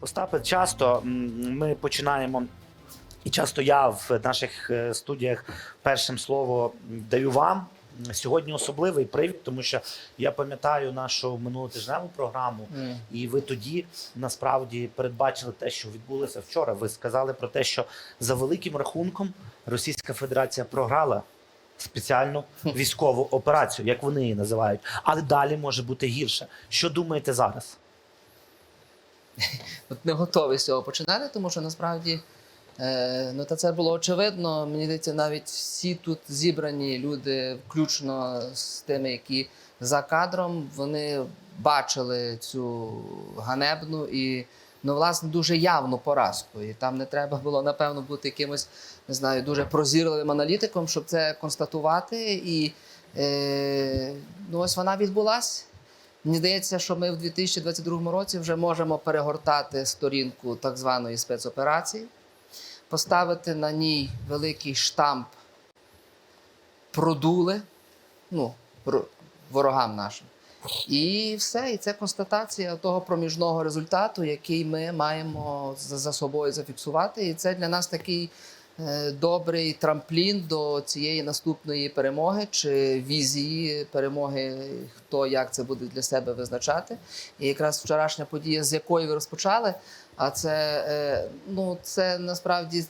Остапе, часто ми починаємо, і часто я в наших е, студіях першим слово даю вам. Сьогодні особливий привід, тому що я пам'ятаю нашу минулотижневу програму, Мгм. і ви тоді насправді передбачили те, що відбулося вчора. Ви сказали про те, що за великим рахунком Російська Федерація програла спеціальну військову операцію, як вони її називають. Але далі може бути гірше. Що думаєте зараз? От не готовий з цього починати, тому що насправді е, ну, та це було очевидно. Мені здається, навіть всі тут зібрані люди, включно з тими, які за кадром, вони бачили цю ганебну і ну, власне дуже явну поразку. І там не треба було, напевно, бути якимось, не знаю, дуже прозірливим аналітиком, щоб це констатувати. І е, ну, ось вона відбулася. Мені здається, що ми в 2022 році вже можемо перегортати сторінку так званої спецоперації, поставити на ній великий штамп продули, ну, ворогам нашим. І все, і це констатація того проміжного результату, який ми маємо за собою зафіксувати. І це для нас такий добрий трамплін до цієї наступної перемоги чи візії перемоги, хто як це буде для себе визначати. І якраз вчорашня подія, з якої ви розпочали, а це, е, ну, це насправді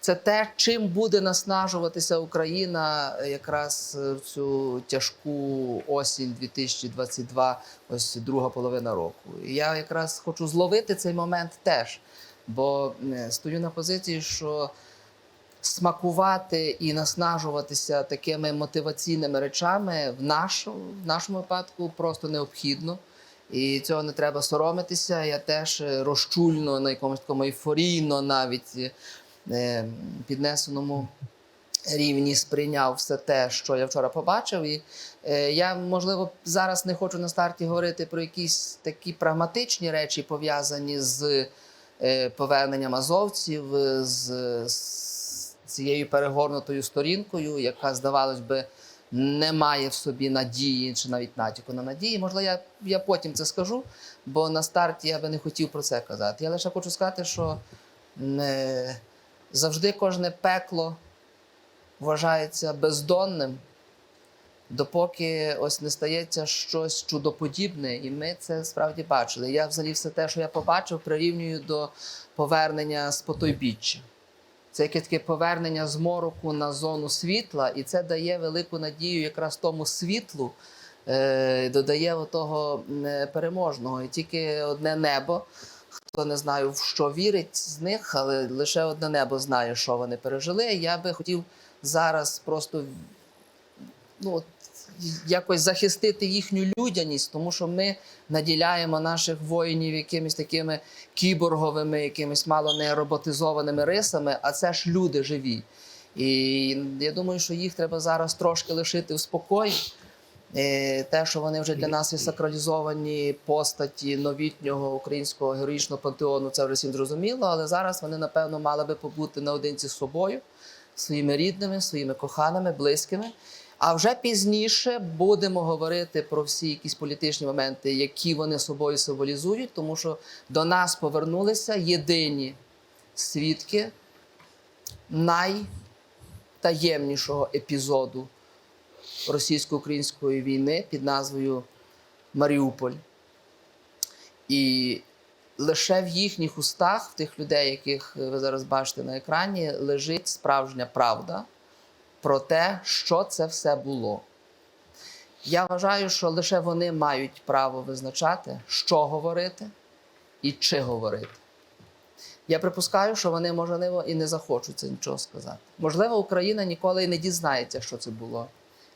це те, чим буде наснажуватися Україна е, якраз е, в цю тяжку осінь 2022, ось друга половина року. І я якраз хочу зловити цей момент теж, бо е, стою на позиції, що смакувати і наснажуватися такими мотиваційними речами в нашому, в нашому випадку просто необхідно. І цього не треба соромитися. Я теж е, розчульно на якомусь такому ейфорійно навіть е, піднесеному рівні сприйняв все те, що я вчора побачив. І е, я, можливо, зараз не хочу на старті говорити про якісь такі прагматичні речі, пов'язані з поверненням азовців, е, з, з цією перегорнутою сторінкою, яка, здавалось би, не має в собі надії чи навіть натяку на надії. Можливо, я, я потім це скажу, бо на старті я би не хотів про це казати. Я лише хочу сказати, що не завжди кожне пекло вважається бездонним, допоки ось не стається щось чудоподібне, і ми це справді бачили. Я взагалі все те, що я побачив, прирівнюю до повернення з потойбіччя. Це яке таке повернення з мороку на зону світла, і це дає велику надію якраз тому світлу, е, додає того переможного. І тільки одне небо. Хто не знаю, в що вірить з них, але лише одне небо знає, що вони пережили. Я би хотів зараз просто ну, якось захистити їхню людяність, тому що ми наділяємо наших воїнів якимись такими кіборговими, якимись мало не роботизованими рисами, а це ж люди живі. І я думаю, що їх треба зараз трошки лишити в спокої. Е, Те, що вони вже для нас є сакралізовані постаті новітнього українського героїчного пантеону, це вже всім зрозуміло. Але зараз вони, напевно, мали би побути наодинці з собою, своїми рідними, своїми коханими, близькими. А вже пізніше будемо говорити про всі якісь політичні моменти, які вони собою символізують, тому що до нас повернулися єдині свідки найтаємнішого епізоду російсько-української війни під назвою Маріуполь. І лише в їхніх устах, в тих людей, яких ви зараз бачите на екрані, лежить справжня правда про те, що це все було. Я вважаю, що лише вони мають право визначати, що говорити і чи говорити. Я припускаю, що вони, можливо, і не захочуть це нічого сказати. Можливо, Україна ніколи і не дізнається, що це було.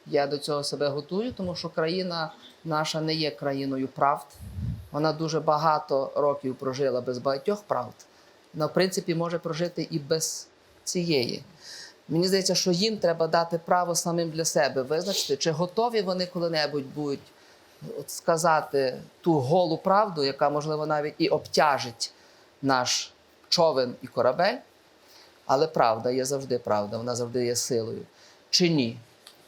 Я до цього себе готую, тому що країна наша не є країною правд. Вона дуже багато років прожила без багатьох правд. Вона, в принципі, може прожити і без цієї. Мені здається, що їм треба дати право самим для себе визначити, чи готові вони коли-небудь будуть от сказати ту голу правду, яка, можливо, навіть і обтяжить наш човен і корабель. Але правда є завжди правда, вона завжди є силою. Чи ні?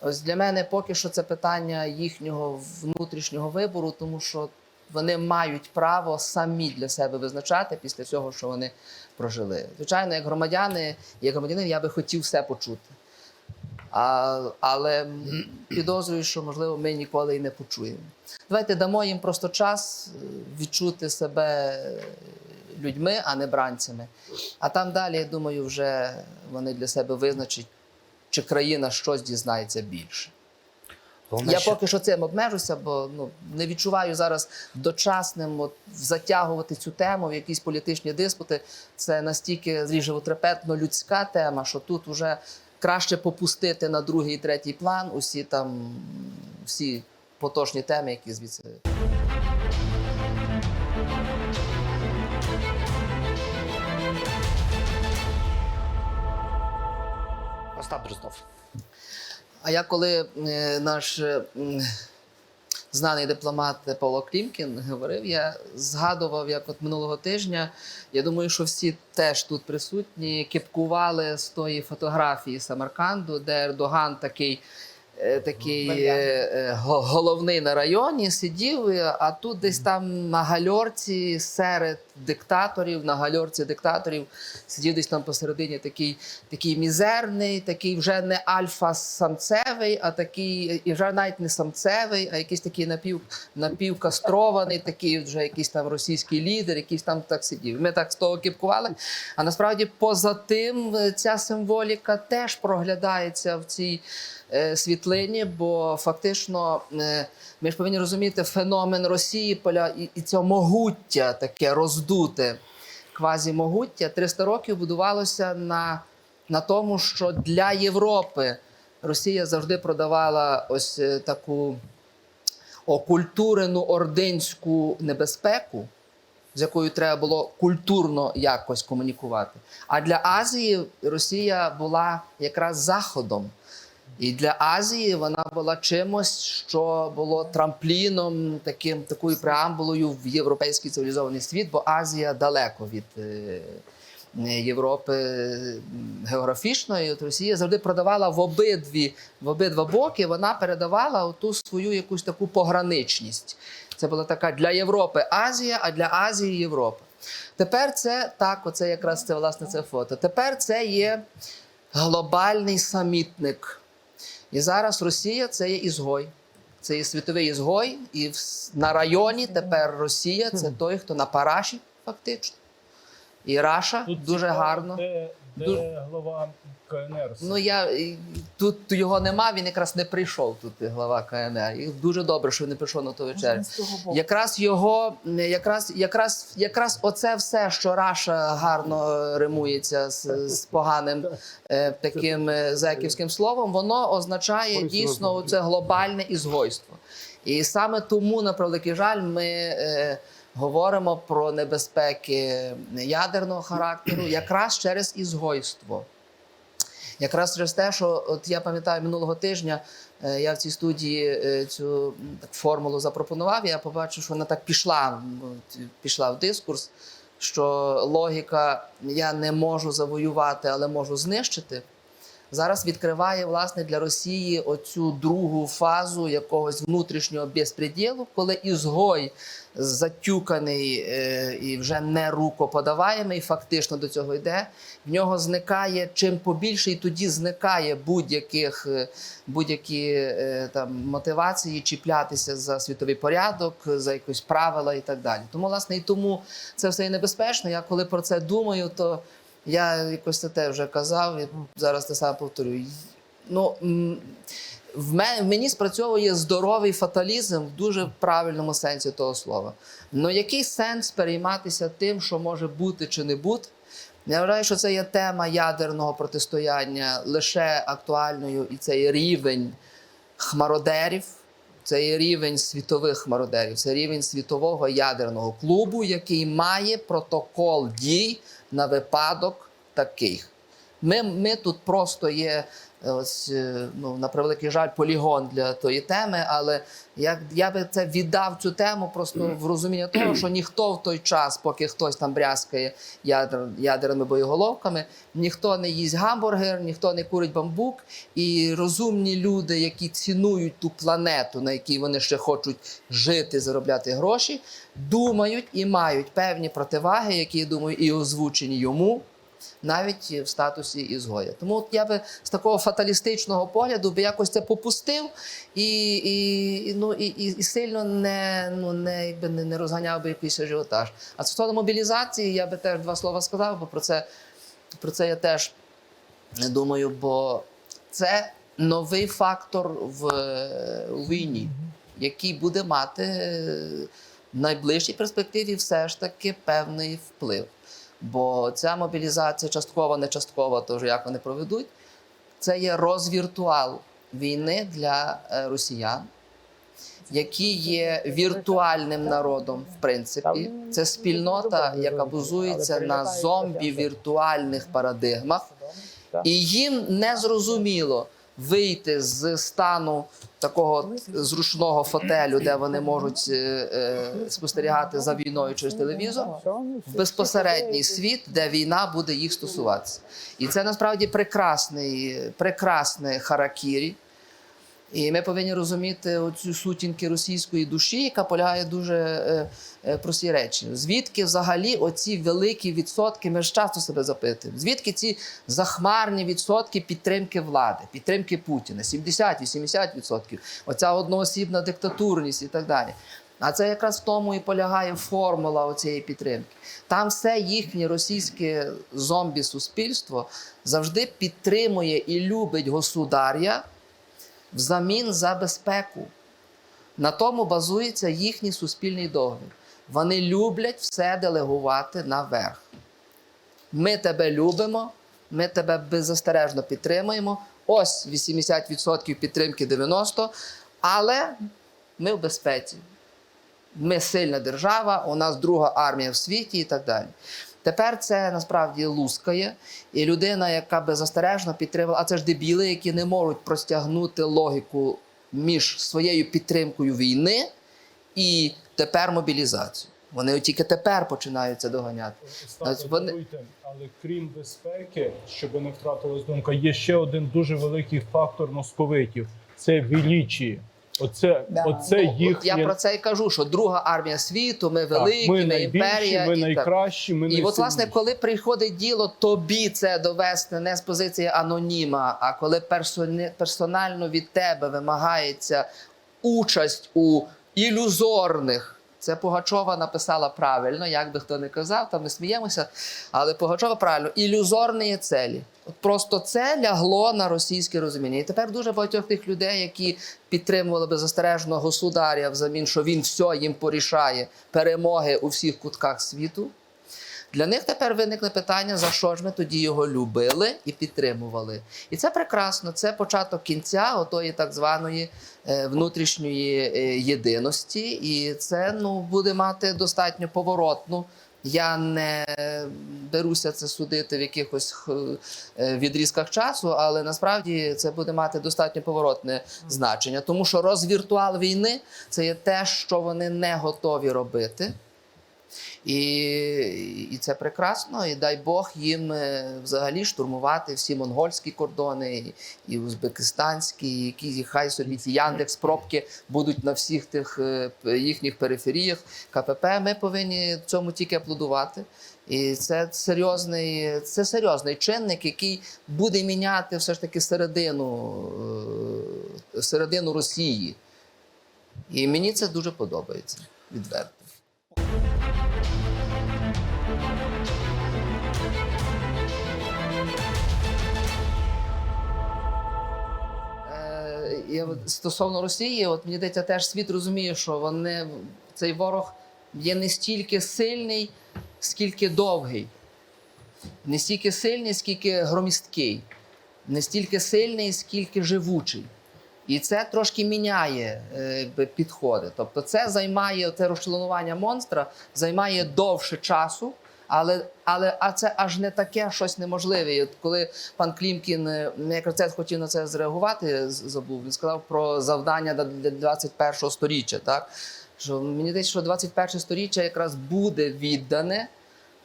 Ось для мене поки що це питання їхнього внутрішнього вибору, тому що вони мають право самі для себе визначати після цього, що вони прожили. Звичайно, як громадяни, як громадянин, я би хотів все почути. А, але підозрюю, що можливо ми ніколи і не почуємо. Давайте дамо їм просто час е, відчути себе е, людьми, а не бранцями. А там далі, я думаю, вже вони для себе визначать, чи країна щось дізнається більше. Я поки що цим обмежуся, бо ну не відчуваю зараз дочасним от, затягувати цю тему в якісь політичні диспути. Це настільки животрепетно людська тема, що тут вже краще попустити на другий і третій план усі там всі поточні теми, які звідси. Остап Дроздов. А я коли е, наш е, знаний дипломат Павло Клімкін говорив, я згадував, як от минулого тижня. Я думаю, що всі теж тут присутні кепкували з тої фотографії Самарканду, де Ердоган такий. е, Такий головний на районі сидів, а тут десь там на гальорці серед диктаторів, на гальорці диктаторів сидів десь там посередині такий, такий мізерний, такий вже не альфа-самцевий, а такий, і вже навіть не самцевий, а якийсь такий напів, напівкастрований, такий вже якийсь там російський лідер, якийсь там так сидів. Ми так з того кіпкували. А насправді поза тим е, ця символіка теж проглядається в цій е, світлині, бо фактично е, ми ж повинні розуміти феномен Росії поля і, і це могуття таке роздуте квазімогуття 300 років будувалося на, на тому, що для Європи Росія завжди продавала ось е, таку окультурену ординську небезпеку, з якою треба було культурно якось комунікувати. А для Азії Росія була якраз заходом. І для Азії вона була чимось, що було трампліном, таким такою преамбулою в європейський цивілізований світ, бо Азія далеко від е, Європи географічно. І от Росія завжди продавала в обидві в обидва боки. Вона передавала ту свою якусь таку пограничність. Це була така для Європи Азія, а для Азії Європа. Тепер це так, оце якраз це власне це фото. Тепер це є глобальний самітник. І зараз Росія це є ізгой. Це є світовий ізгой, і в- на районі тепер Росія це той, хто на параші, фактично. І Раша Тут дуже гарно. Де, глава КНР? Ну я тут його нема, він якраз не прийшов тут, глава КНР. І дуже добре, що він не прийшов на ту вечерю. Якраз його, якраз, якраз, якраз оце все, що Раша гарно римується з, з поганим е, таким е, зеківським словом, воно означає дійсно це глобальне ізгойство. І саме тому, на превеликий жаль, ми е, говоримо про небезпеки ядерного характеру якраз через ізгойство. Якраз через те, що от я пам'ятаю минулого тижня е, я в цій студії е, цю так, формулу запропонував. Я побачив, що вона так пішла, пішла в дискурс, що логіка я не можу завоювати, але можу знищити. Зараз відкриває власне для Росії оцю другу фазу якогось внутрішнього безпреділу, коли ізгой затюканий е, і вже не рукоподаваємий, фактично до цього йде. В нього зникає чим побільше, і тоді зникає будь-яких е, будь-які е, там мотивації чіплятися за світовий порядок, за якісь правила і так далі. Тому, власне, і тому це все і небезпечно. Я коли про це думаю, то я якось це теж вже казав, і зараз те саме повторюю. Ну, в мені спрацьовує здоровий фаталізм в дуже правильному сенсі того слова. Ну який сенс перейматися тим, що може бути чи не бути? Я вважаю, що це є тема ядерного протистояння лише актуальною, і це є рівень хмародерів, це є рівень світових мародерів, це рівень світового ядерного клубу, який має протокол дій на випадок таких. Ми, ми тут просто є ось, е, ну, на превеликий жаль, полігон для тої теми, але як я би це віддав цю тему просто в розуміння того, що ніхто в той час, поки хтось там брязкає ядер, ядерними боєголовками, ніхто не їсть гамбургер, ніхто не курить бамбук, і розумні люди, які цінують ту планету, на якій вони ще хочуть жити, заробляти гроші, думають і мають певні противаги, які я думаю, і озвучені йому навіть в статусі ізгоя. Тому от я би з такого фаталістичного погляду би якось це попустив і, і, ну, і, і, і сильно не, ну, не, якби не, не розганяв би якийсь ажіотаж. А стосовно мобілізації, я би теж два слова сказав, бо про це, про це я теж не думаю, бо це новий фактор в, у війні, який буде мати е, в найближчій перспективі все ж таки певний вплив. Бо ця мобілізація часткова, не часткова, то вже як вони проведуть, це є розвіртуал війни для е, росіян, які є віртуальним народом, в принципі. Це спільнота, яка базується на зомбі віртуальних парадигмах, і їм не зрозуміло вийти з стану такого зручного фотелю, де вони можуть е, е, спостерігати за війною через телевізор, в безпосередній світ, де війна буде їх стосуватися. І це насправді прекрасний, прекрасне харакірі. І ми повинні розуміти оцю сутінки російської душі, яка полягає дуже е, е, прості речі. Звідки взагалі оці великі відсотки, ми ж часто себе запитуємо, звідки ці захмарні відсотки підтримки влади, підтримки Путіна? 70-80%. Оця одноосібна диктатурність і так далі. А це якраз в тому і полягає формула цієї підтримки. Там все їхнє російське зомбі-суспільство завжди підтримує і любить государя взамін за безпеку. На тому базується їхній суспільний договір. Вони люблять все делегувати наверх. Ми тебе любимо, ми тебе беззастережно підтримуємо. Ось 80% підтримки 90%, але ми в безпеці. Ми сильна держава, у нас друга армія в світі і так далі. Тепер це насправді лускає, і людина, яка беззастережно підтримала, а це ж дебіли, які не можуть простягнути логіку між своєю підтримкою війни і тепер мобілізацією. Вони тільки тепер починають це доганяти. Стане, вони- але крім безпеки, щоб не втратилась думка, є ще один дуже великий фактор московитів це величі. Оце, оце Ну, їх я про це і кажу, що друга армія світу, ми великі, ми ми, найбільші, імперія. ми і найкращі, ми І от, власне, коли приходить діло тобі це довести не з позиції аноніма, а коли персоні- персонально від тебе вимагається участь у ілюзорних. Це Пугачова написала правильно, як би хто не казав, там ми сміємося. Але Пугачова правильно, ілюзорні цілі. От просто це лягло на російське розуміння. І тепер дуже багатьох тих людей, які підтримували беззастережно государя взамін, що він все їм порішає перемоги у всіх кутках світу. Для них тепер виникне питання, за що ж ми тоді його любили і підтримували. І це прекрасно. Це початок кінця отої так званої е, внутрішньої е, єдиності, і це ну, буде мати достатньо поворотну. Я не беруся це судити в якихось е, відрізках часу, але насправді це буде мати достатньо поворотне значення, тому що розвіртуал війни це є те, що вони не готові робити. І, і це прекрасно. І дай Бог їм е, взагалі штурмувати всі монгольські кордони, і, узбекистанські, і які хай собі ці Яндекс пробки будуть на всіх тих е, їхніх периферіях КПП. Ми повинні цьому тільки аплодувати. І це серйозний, це серйозний чинник, який буде міняти все ж таки середину, е, середину Росії. І мені це дуже подобається відверто. От стосовно Росії, от мені здається, теж світ розуміє, що вони цей ворог є не стільки сильний, скільки довгий, не стільки сильний, скільки громісткий, не стільки сильний, скільки живучий. І це трошки міняє е, підходи. Тобто, це займає це розчленування монстра, займає довше часу, Але, але а це аж не таке щось неможливе. І от коли пан Клімкін е, якраз хотів на це зреагувати, забув. Він сказав про завдання для- для 21-го сторіччя. Так що мені здається, що 21 сторіччя якраз буде віддане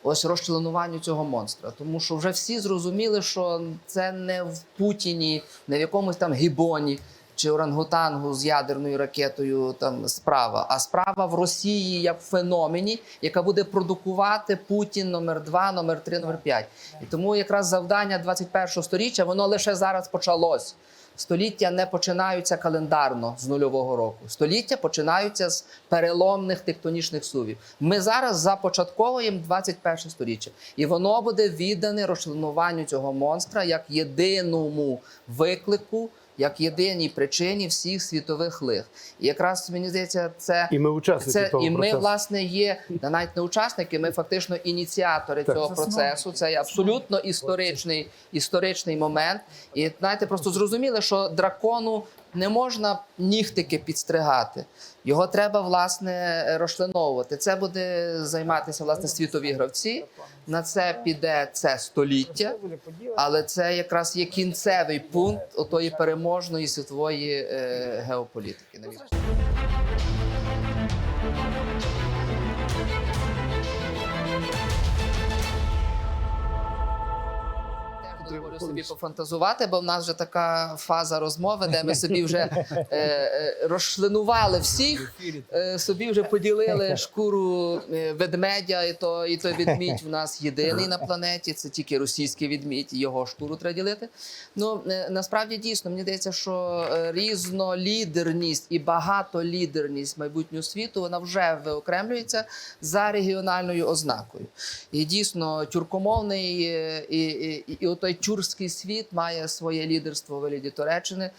ось розчленуванню цього монстра. Тому що вже всі зрозуміли, що це не в Путіні, не в якомусь там гібоні чи орангутангу з ядерною ракетою там справа, а справа в Росії як феномені, яка буде продукувати Путін номер 2 номер 3 номер 5 І тому якраз завдання 21 сторіччя воно лише зараз почалось. Століття не починаються календарно з нульового року. Століття починаються з переломних тектонічних сувів. Ми зараз започатковуємо 21 сторіччя, і воно буде віддане розчленуванню цього монстра як єдиному виклику, як єдиній причині всіх світових лих. І якраз мені здається, це І ми учасники це того і ми, процесу. власне, є навіть не учасники, ми фактично ініціатори Так. цього процесу. Це абсолютно історичний, історичний момент. І знаєте, просто зрозуміли, що дракону не можна нігтики підстригати. Його треба власне розчленовувати. Це буде займатися власне світові гравці. На це піде це століття, але це якраз є кінцевий пункт отої переможної світової е, геополітики. Собі пофантазувати, бо в нас вже така фаза розмови, де ми собі вже е, е, розчленували всіх, е, собі вже поділили шкуру е, ведмедя, і то, і той ведмідь в нас єдиний на планеті. Це тільки російський ведмідь, його шкуру треба ділити. Ну е, насправді дійсно мені здається, що різнолідерність і багатолідерність майбутнього світу вона вже виокремлюється за регіональною ознакою. І дійсно тюркомовний е, і, і, і отой тюркський світ має своє лідерство у вигляді Туреччини.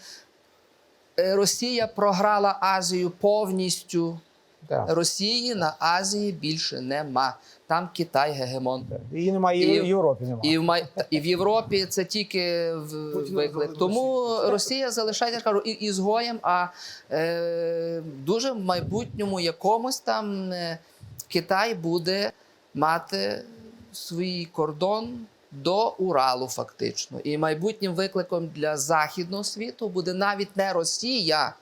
Е, Росія програла Азію повністю. Так. Росії на Азії більше нема. Там Китай гегемон. Її немає, і І- в Європі немає. І в май... і в Європі це тільки в... Виклик. Тому Росія залишається, я кажу, і ізгоєм, а е... дуже в майбутньому якомусь там е... Китай буде мати свій кордон до Уралу, фактично. І майбутнім викликом для західного світу буде навіть не Росія.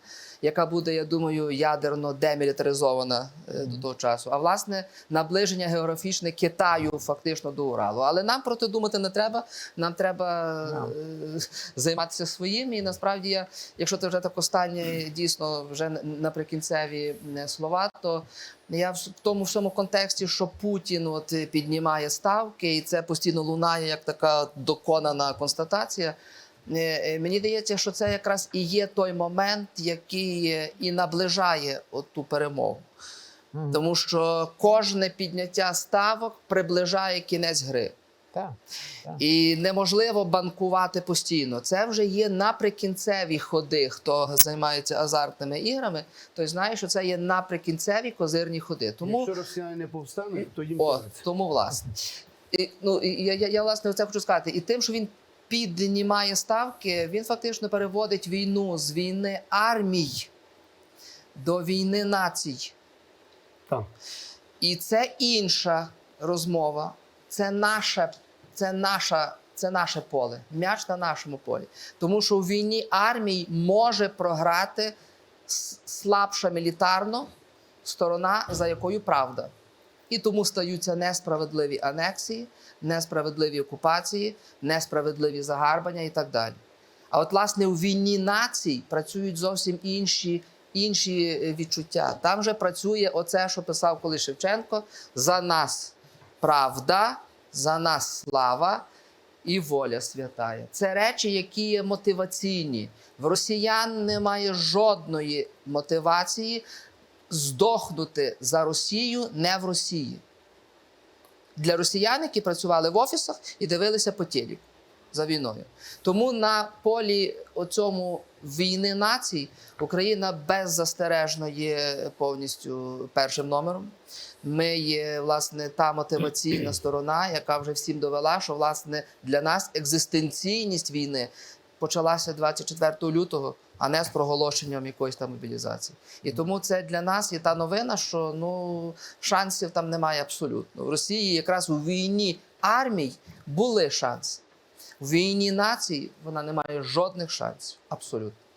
Яка буде, я думаю, ядерно демілітаризована е, до того часу, а власне наближення географічне Китаю фактично до Уралу. Але нам про це думати не треба. Нам треба е, займатися своїм. І насправді, я, якщо це вже так останнє, дійсно вже наприкінцеві слова, то я в тому всьому контексті, що Путін от піднімає ставки, і це постійно лунає як така доконана констатація. Е, е, Мені здається, що це якраз і є той момент, який е, і наближає ту перемогу. Мгм. Тому що кожне підняття ставок приближає кінець гри. Так. І неможливо банкувати постійно. Це вже є наприкінцеві ходи. Хто займається азартними іграми, той знає, що це є наприкінцеві козирні ходи. Тому Якщо росіяни не повстануть, то їм о, тому власне. І, ну, я, я, я власне це хочу сказати. І тим, що він піднімає ставки, він фактично переводить війну з війни армій до війни націй. Так. І це інша розмова. Це наше, це наша, це наше поле. М'яч на нашому полі. Тому що у війні армій може програти слабша мілітарно сторона, за якою правда. І тому стаються несправедливі анексії, несправедливі окупації, несправедливі загарбання і так далі. А от, власне, у війні націй працюють зовсім інші, інші е, відчуття. Там вже працює оце, що писав коли Шевченко: за нас правда, за нас слава і воля святая. Це речі, які є мотиваційні. В росіян немає жодної мотивації здохнути за Росію не в Росії. Для росіян, які працювали в офісах і дивилися по телеку за війною. Тому на полі оцьому війни націй Україна беззастережно є повністю першим номером. Ми є власне та мотиваційна сторона, яка вже всім довела, що власне для нас екзистенційність війни почалася 24 лютого, а не з проголошенням якоїсь там мобілізації. І тому це для нас є та новина, що ну шансів там немає абсолютно. В Росії якраз у війні армій були шанси. В війні націй вона не має жодних шансів. Абсолютно.